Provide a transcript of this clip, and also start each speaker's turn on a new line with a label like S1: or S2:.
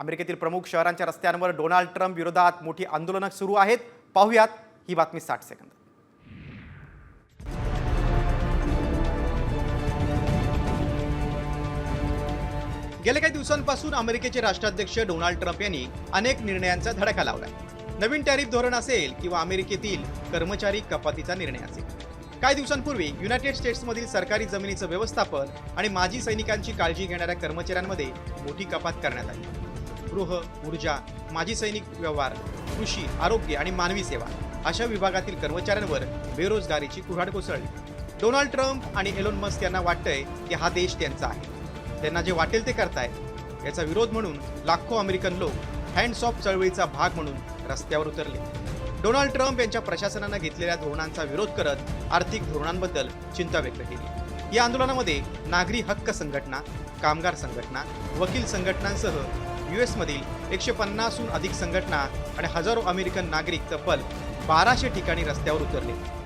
S1: अमेरिकेतील प्रमुख शहरांच्या रस्त्यांवर डोनाल्ड ट्रम्प विरोधात मोठी आंदोलनं सुरू आहेत. पाहूयात ही बातमी साठ सेकंद. गेल्या काही दिवसांपासून अमेरिकेचे राष्ट्राध्यक्ष डोनाल्ड ट्रम्प यांनी अनेक निर्णयांचा धडका लावलाय. नवीन टॅरिफ धोरण असेल किंवा अमेरिकेतील कर्मचारी कपातीचा निर्णय असेल. काही दिवसांपूर्वी युनायटेड स्टेट्समधील सरकारी जमिनीचं व्यवस्थापन आणि माजी सैनिकांची काळजी घेणाऱ्या कर्मचाऱ्यांमध्ये मोठी कपात करण्यात आली. गृह ऊर्जा माजी सैनिक व्यवहार कृषी आरोग्य आणि मानवी सेवा अशा विभागातील कर्मचाऱ्यांवर बेरोजगारीची कुऱ्हाड कोसळली. डोनाल्ड ट्रम्प आणि एलोन मस्क यांना वाटतंय की हा देश त्यांचा आहे. त्यांना जे वाटेल ते करतायत. याचा विरोध म्हणून लाखो अमेरिकन लोक हँड्स ऑफ चळवळीचा भाग म्हणून रस्त्यावर उतरले. डोनाल्ड ट्रम्प यांच्या प्रशासनानं घेतलेल्या धोरणांचा विरोध करत आर्थिक धोरणांबद्दल चिंता व्यक्त केली. या आंदोलनामध्ये नागरी हक्क संघटना कामगार संघटना वकील संघटनांसह युएसमधील एकशे पन्नासहून अधिक संघटना आणि हजारो अमेरिकन नागरिक तब्बल बाराशे ठिकाणी रस्त्यावर उतरले.